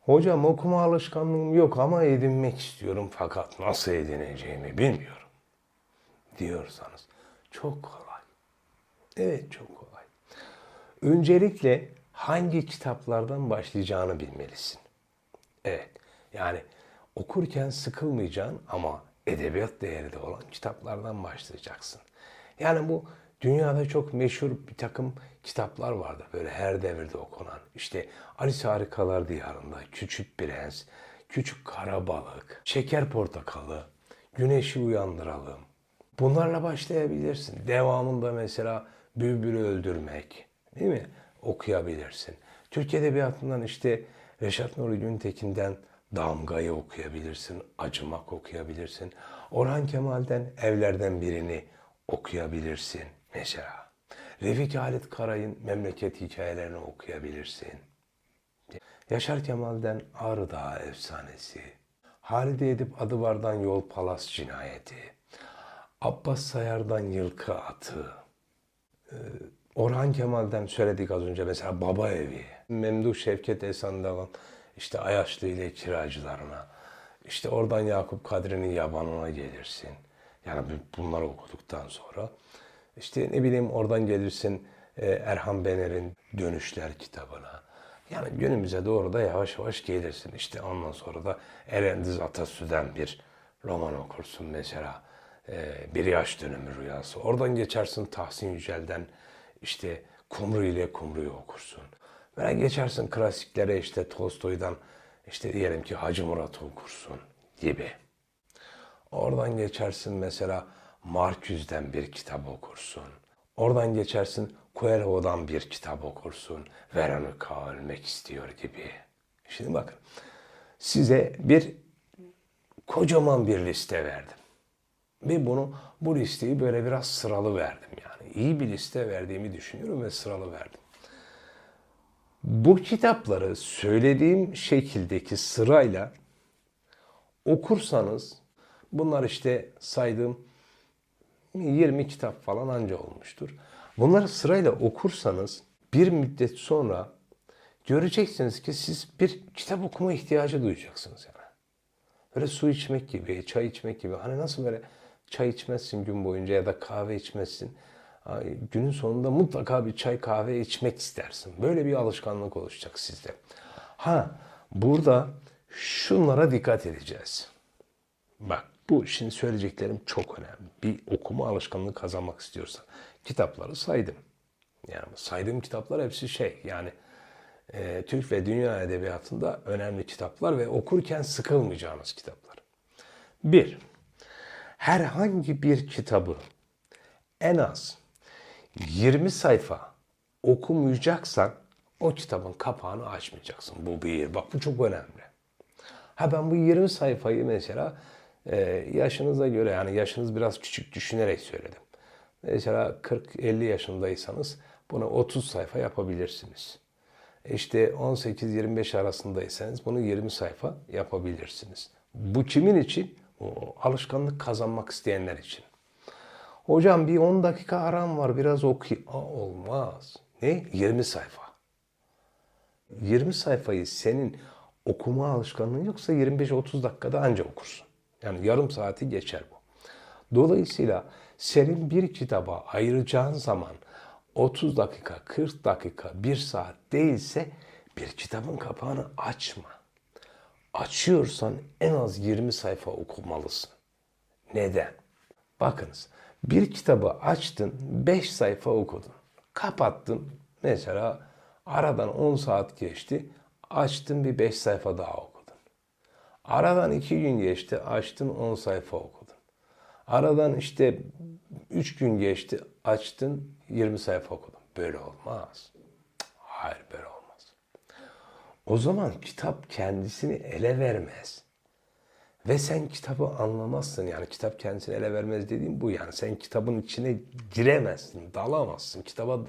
Hocam okuma alışkanlığım yok ama edinmek istiyorum fakat nasıl edineceğimi bilmiyorum diyorsanız çok kolay. Evet çok kolay. Öncelikle hangi kitaplardan başlayacağını bilmelisin. Evet yani okurken sıkılmayacaksın ama edebiyat değeri de olan kitaplardan başlayacaksın. Yani bu dünyada çok meşhur bir takım kitaplar vardır böyle her devirde okunan. İşte Alice Harikalar Diyarında, Küçük Prens, Küçük Karabalık, Şeker Portakalı, Güneşi Uyandıralım. Bunlarla başlayabilirsin. Devamında mesela Bülbül'ü Öldürmek, değil mi? Okuyabilirsin. Türk Edebiyatı'ndan işte Reşat Nuri Güntekin'den Damga'yı okuyabilirsin, Acımak okuyabilirsin. Orhan Kemal'den Evlerden Birini okuyabilirsin mesela. Refik Halit Karay'ın Memleket Hikayelerini okuyabilirsin. Yaşar Kemal'den Ağrı Dağı Efsanesi, Halide Edip Adıvar'dan Yol Palas Cinayeti, Abbas Sayar'dan Yılkı Atı, Ee, Orhan Kemal'den söyledik az önce mesela Baba Evi, Memduh Şevket Esan'dan işte Ayaşlı ile Kiracılarına, işte oradan Yakup Kadri'nin Yabanına gelirsin. Yani bu- bunları okuduktan sonra işte ne bileyim oradan gelirsin e, Erhan Bener'in Dönüşler kitabına. Yani günümüze doğru da yavaş yavaş gelirsin. İşte ondan sonra da Erendiz Atasü'den bir roman okursun mesela. E, bir yaş dönümü rüyası. Oradan geçersin Tahsin Yücel'den işte Kumru ile Kumru'yu okursun. Böyle geçersin klasiklere işte Tolstoy'dan işte diyelim ki Hacı Murat'ı okursun gibi. Oradan geçersin mesela Marcüs'den bir kitap okursun. Oradan geçersin Coelho'dan bir kitap okursun. Veronica ölmek istiyor gibi. Şimdi bakın size bir kocaman bir liste verdim. Ve bunu bu listeyi böyle biraz sıralı verdim yani. İyi bir liste verdiğimi düşünüyorum ve sıralı verdim. Bu kitapları söylediğim şekildeki sırayla okursanız bunlar işte saydığım 20 kitap falan anca olmuştur. Bunları sırayla okursanız bir müddet sonra göreceksiniz ki siz bir kitap okuma ihtiyacı duyacaksınız yani. Böyle su içmek gibi, çay içmek gibi. Hani nasıl böyle çay içmezsin gün boyunca ya da kahve içmezsin. Günün sonunda mutlaka bir çay kahve içmek istersin. Böyle bir alışkanlık oluşacak sizde. Ha burada şunlara dikkat edeceğiz. Bak bu şimdi söyleyeceklerim çok önemli. Bir okuma alışkanlığı kazanmak istiyorsan kitapları saydım. Yani saydığım kitaplar hepsi şey yani e, Türk ve dünya edebiyatında önemli kitaplar ve okurken sıkılmayacağınız kitaplar. Bir, herhangi bir kitabı en az 20 sayfa okumayacaksan o kitabın kapağını açmayacaksın. Bu bir. Bak bu çok önemli. Ha ben bu 20 sayfayı mesela e, yaşınıza göre yani yaşınız biraz küçük düşünerek söyledim. Mesela 40-50 yaşındaysanız bunu 30 sayfa yapabilirsiniz. İşte 18-25 arasındaysanız bunu 20 sayfa yapabilirsiniz. Bu kimin için? O alışkanlık kazanmak isteyenler için. Hocam bir 10 dakika aram var biraz. Aa, olmaz. Ne? 20 sayfa. 20 sayfayı senin okuma alışkanlığın yoksa 25-30 dakikada anca okursun. Yani yarım saati geçer bu. Dolayısıyla senin bir kitaba ayıracağın zaman 30 dakika, 40 dakika, 1 saat değilse bir kitabın kapağını açma. Açıyorsan en az 20 sayfa okumalısın. Neden? Bakınız bir kitabı açtın 5 sayfa okudun. Kapattın mesela aradan 10 saat geçti açtın bir 5 sayfa daha okudun. Aradan 2 gün geçti açtın 10 sayfa okudun. Aradan işte 3 gün geçti açtın 20 sayfa okudun. Böyle olmaz. Hayır böyle olmaz. O zaman kitap kendisini ele vermez. Ve sen kitabı anlamazsın. Yani kitap kendisini ele vermez dediğim bu. Yani sen kitabın içine giremezsin, dalamazsın. Kitaba,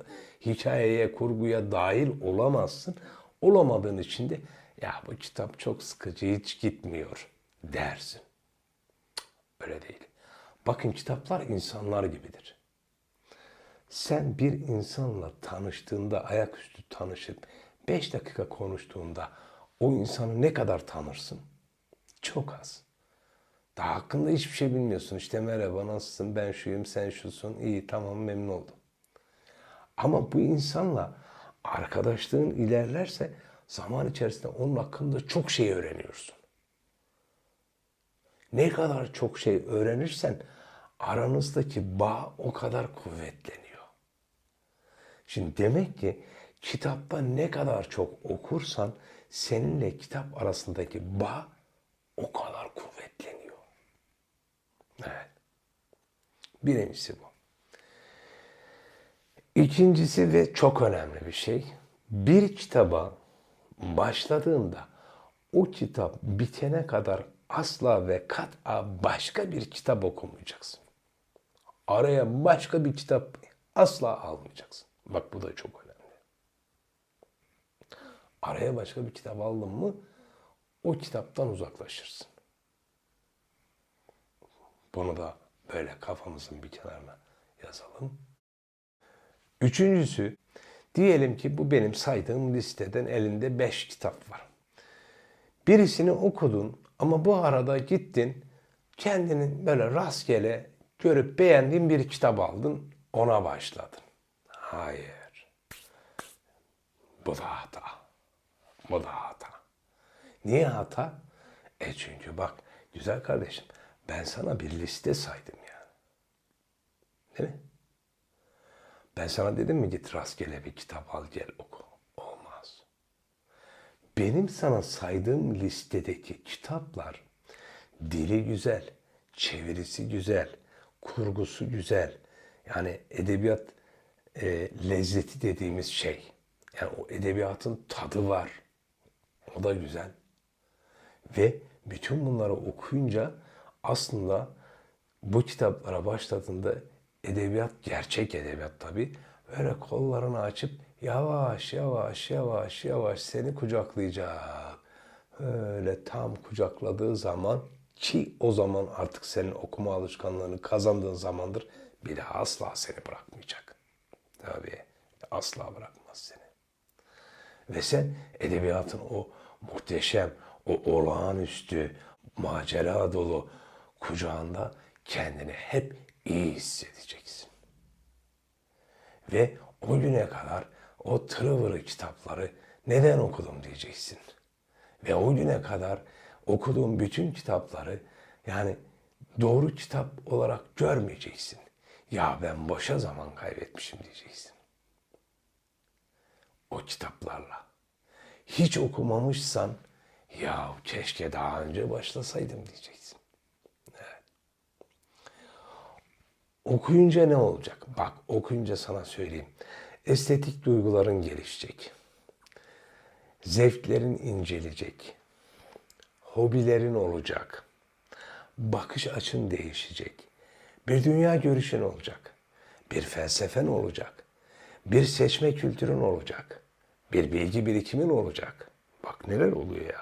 hikayeye, kurguya dahil olamazsın. Olamadığın için de ya bu kitap çok sıkıcı, hiç gitmiyor dersin. Öyle değil. Bakın kitaplar insanlar gibidir. Sen bir insanla tanıştığında, ayaküstü tanışıp 5 dakika konuştuğunda o insanı ne kadar tanırsın? Çok az. Daha hakkında hiçbir şey bilmiyorsun. İşte merhaba nasılsın ben şuyum sen şusun iyi tamam memnun oldum. Ama bu insanla arkadaşlığın ilerlerse zaman içerisinde onun hakkında çok şey öğreniyorsun. Ne kadar çok şey öğrenirsen aranızdaki bağ o kadar kuvvetleniyor. Şimdi demek ki kitapta ne kadar çok okursan seninle kitap arasındaki bağ o kadar kuvvetleniyor. Evet. Birincisi bu. İkincisi ve çok önemli bir şey. Bir kitaba başladığında o kitap bitene kadar asla ve kat'a başka bir kitap okumayacaksın. Araya başka bir kitap asla almayacaksın. Bak bu da çok önemli. Araya başka bir kitap aldın mı o kitaptan uzaklaşırsın. Bunu da böyle kafamızın bir kenarına yazalım. Üçüncüsü, diyelim ki bu benim saydığım listeden elinde beş kitap var. Birisini okudun ama bu arada gittin kendinin böyle rastgele görüp beğendiğin bir kitap aldın ona başladın. Hayır. Bu da hata. Bu da hata. Niye hata? E çünkü bak güzel kardeşim ben sana bir liste saydım yani. Değil mi? Ben sana dedim mi git rastgele bir kitap al gel oku. Olmaz. Benim sana saydığım listedeki kitaplar dili güzel, çevirisi güzel, kurgusu güzel. Yani edebiyat e, lezzeti dediğimiz şey. Yani o edebiyatın tadı var. O da güzel. Ve bütün bunları okuyunca aslında bu kitaplara başladığında edebiyat, gerçek edebiyat tabii, böyle kollarını açıp yavaş yavaş yavaş yavaş seni kucaklayacak. Öyle tam kucakladığı zaman ki o zaman artık senin okuma alışkanlığını kazandığın zamandır bir daha asla seni bırakmayacak. Tabii asla bırakmaz seni. Ve sen edebiyatın o muhteşem, o olağanüstü, macera dolu kucağında kendini hep iyi hissedeceksin. Ve o güne kadar o tırıvırı kitapları neden okudum diyeceksin. Ve o güne kadar okuduğum bütün kitapları yani doğru kitap olarak görmeyeceksin. Ya ben boşa zaman kaybetmişim diyeceksin. O kitaplarla. Hiç okumamışsan ya keşke daha önce başlasaydım diyeceksin. Evet. Okuyunca ne olacak? Bak okuyunca sana söyleyeyim. Estetik duyguların gelişecek. Zevklerin incelecek. Hobilerin olacak. Bakış açın değişecek. Bir dünya görüşün olacak. Bir felsefen olacak. Bir seçme kültürün olacak. Bir bilgi birikimin olacak. Bak neler oluyor ya.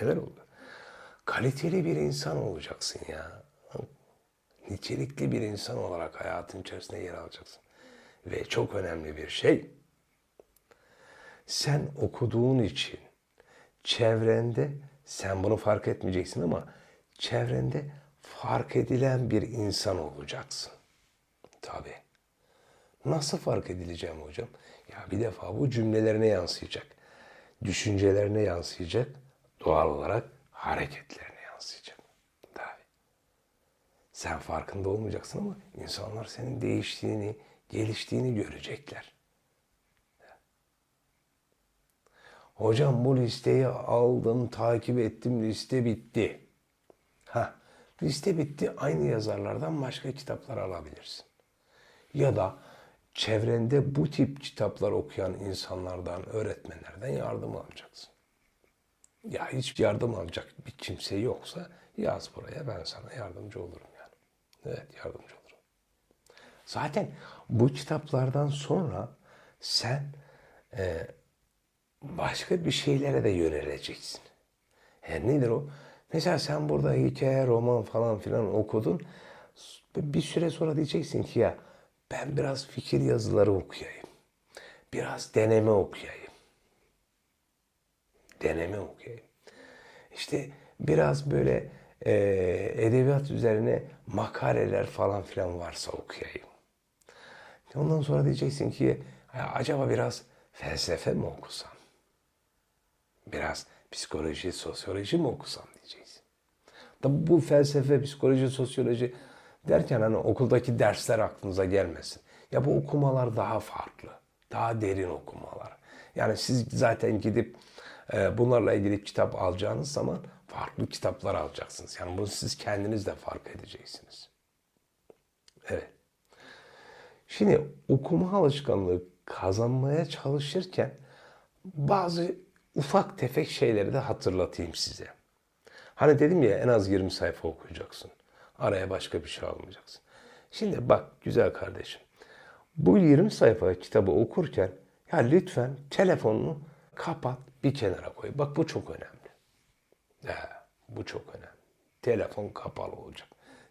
Neler oluyor. Kaliteli bir insan olacaksın ya. Nitelikli bir insan olarak hayatın içerisinde yer alacaksın. Ve çok önemli bir şey. Sen okuduğun için çevrende sen bunu fark etmeyeceksin ama çevrende fark edilen bir insan olacaksın. Tabii. Nasıl fark edileceğim hocam? Ya bir defa bu cümlelerine yansıyacak. Düşüncelerine yansıyacak. Doğal olarak hareketlerine yansıyacak. Sen farkında olmayacaksın ama insanlar senin değiştiğini, geliştiğini görecekler. Hocam bu listeyi aldım, takip ettim, liste bitti. Ha, liste bitti. Aynı yazarlardan başka kitaplar alabilirsin. Ya da çevrende bu tip kitaplar okuyan insanlardan, öğretmenlerden yardım alacaksın. Ya hiç yardım alacak bir kimse yoksa yaz buraya ben sana yardımcı olurum. Evet yardımcı olurum. Zaten bu kitaplardan sonra sen e, başka bir şeylere de yöneleceksin. Yani nedir o? Mesela sen burada hikaye, roman falan filan okudun. Bir süre sonra diyeceksin ki ya ben biraz fikir yazıları okuyayım. Biraz deneme okuyayım. deneme okuyayım. İşte biraz böyle e, edebiyat üzerine makaleler falan filan varsa okuyayım. Ondan sonra diyeceksin ki "Ya acaba biraz felsefe mi okusam? Biraz psikoloji, sosyoloji mi okusam diyeceksin. Tabi bu felsefe, psikoloji, sosyoloji derken hani okuldaki dersler aklınıza gelmesin. Ya bu okumalar daha farklı. Daha derin okumalar. Yani siz zaten gidip e, bunlarla ilgili kitap alacağınız zaman farklı kitaplar alacaksınız. Yani bunu siz kendiniz de fark edeceksiniz. Evet. Şimdi okuma alışkanlığı kazanmaya çalışırken bazı ufak tefek şeyleri de hatırlatayım size. Hani dedim ya en az 20 sayfa okuyacaksın. Araya başka bir şey almayacaksın. Şimdi bak güzel kardeşim. Bu 20 sayfa kitabı okurken ya lütfen telefonunu kapat bir kenara koy. Bak bu çok önemli. Ya, bu çok önemli. Telefon kapalı olacak.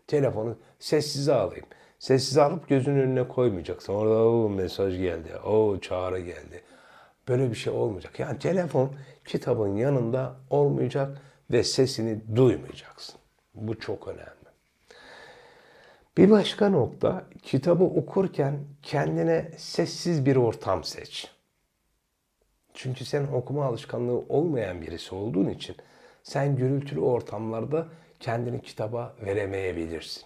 Telefonu sessize alayım. Sessize alıp gözünün önüne koymayacaksın. Orada o mesaj geldi, o çağrı geldi. Böyle bir şey olmayacak. Yani telefon kitabın yanında olmayacak ve sesini duymayacaksın. Bu çok önemli. Bir başka nokta kitabı okurken kendine sessiz bir ortam seç. Çünkü sen okuma alışkanlığı olmayan birisi olduğun için sen gürültülü ortamlarda kendini kitaba veremeyebilirsin.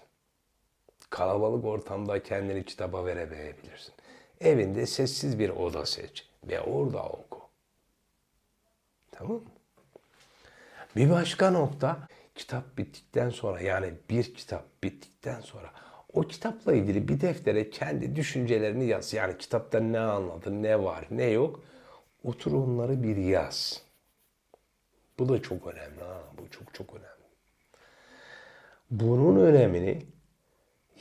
Kalabalık ortamda kendini kitaba veremeyebilirsin. Evinde sessiz bir oda seç ve orada oku. Tamam mı? Bir başka nokta kitap bittikten sonra yani bir kitap bittikten sonra o kitapla ilgili bir deftere kendi düşüncelerini yaz. Yani kitapta ne anladın, ne var, ne yok. Otur onları bir yaz. Bu da çok önemli ha. Bu çok çok önemli. Bunun önemini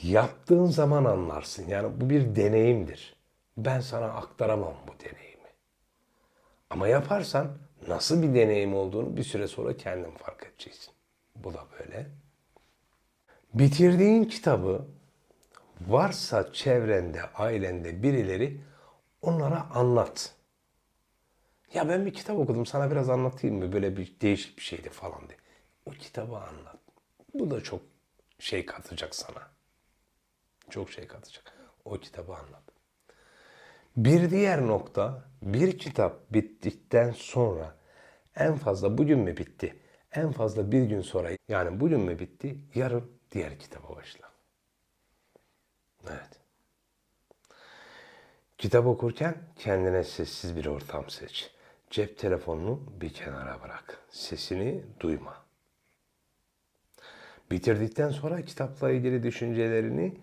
yaptığın zaman anlarsın. Yani bu bir deneyimdir. Ben sana aktaramam bu deneyimi. Ama yaparsan nasıl bir deneyim olduğunu bir süre sonra kendin fark edeceksin. Bu da böyle. Bitirdiğin kitabı varsa çevrende, ailende birileri onlara anlat. Ya ben bir kitap okudum sana biraz anlatayım mı? Böyle bir değişik bir şeydi falan diye. O kitabı anlat. Bu da çok şey katacak sana. Çok şey katacak. O kitabı anlat. Bir diğer nokta bir kitap bittikten sonra en fazla bugün mü bitti? En fazla bir gün sonra yani bugün mü bitti? Yarın diğer kitaba başla. Evet. Kitap okurken kendine sessiz bir ortam seç. Cep telefonunu bir kenara bırak. Sesini duyma. Bitirdikten sonra kitapla ilgili düşüncelerini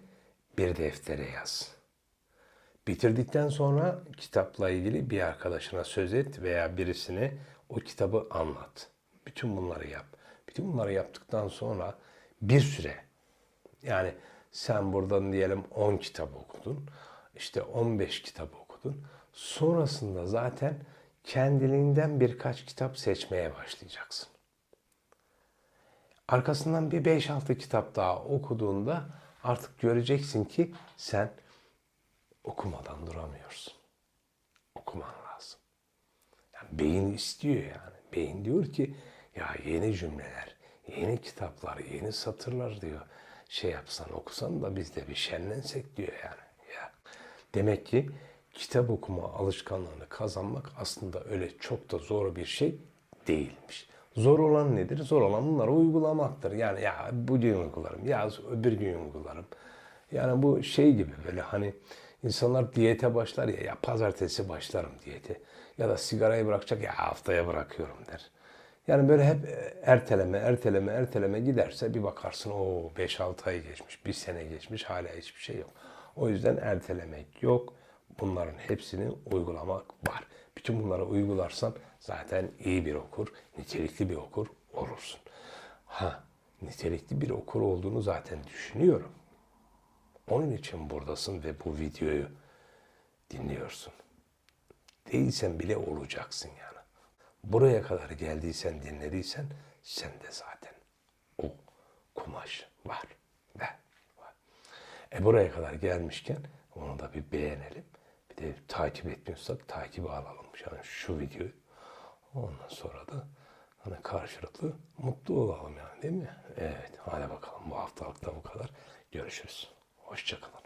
bir deftere yaz. Bitirdikten sonra kitapla ilgili bir arkadaşına söz et veya birisine o kitabı anlat. Bütün bunları yap. Bütün bunları yaptıktan sonra bir süre yani sen buradan diyelim 10 kitap okudun. işte 15 kitap okudun. Sonrasında zaten kendiliğinden birkaç kitap seçmeye başlayacaksın. Arkasından bir 5-6 kitap daha okuduğunda artık göreceksin ki sen okumadan duramıyorsun. Okuman lazım. Yani beyin istiyor yani. Beyin diyor ki ya yeni cümleler, yeni kitaplar, yeni satırlar diyor. Şey yapsan okusan da biz de bir şenlensek diyor yani. Ya. Demek ki kitap okuma alışkanlığını kazanmak aslında öyle çok da zor bir şey değilmiş. Zor olan nedir? Zor olan bunları uygulamaktır. Yani ya bugün uygularım, ya öbür gün uygularım. Yani bu şey gibi böyle hani insanlar diyete başlar ya, ya pazartesi başlarım diyete. Ya da sigarayı bırakacak ya haftaya bırakıyorum der. Yani böyle hep erteleme, erteleme, erteleme giderse bir bakarsın o 5-6 ay geçmiş, bir sene geçmiş hala hiçbir şey yok. O yüzden ertelemek yok. Bunların hepsini uygulamak var. Bütün bunları uygularsan zaten iyi bir okur, nitelikli bir okur olursun. Ha, nitelikli bir okur olduğunu zaten düşünüyorum. Onun için buradasın ve bu videoyu dinliyorsun. Değilsen bile olacaksın yani. Buraya kadar geldiysen, dinlediysen sen de zaten o kumaş var ve var. E buraya kadar gelmişken onu da bir beğenelim. Bir de takip etmiyorsak takibi alalım. Yani şu videoyu Ondan sonra da hani karşılıklı mutlu olalım yani değil mi? Evet hadi bakalım bu haftalık da bu kadar. Görüşürüz. Hoşçakalın.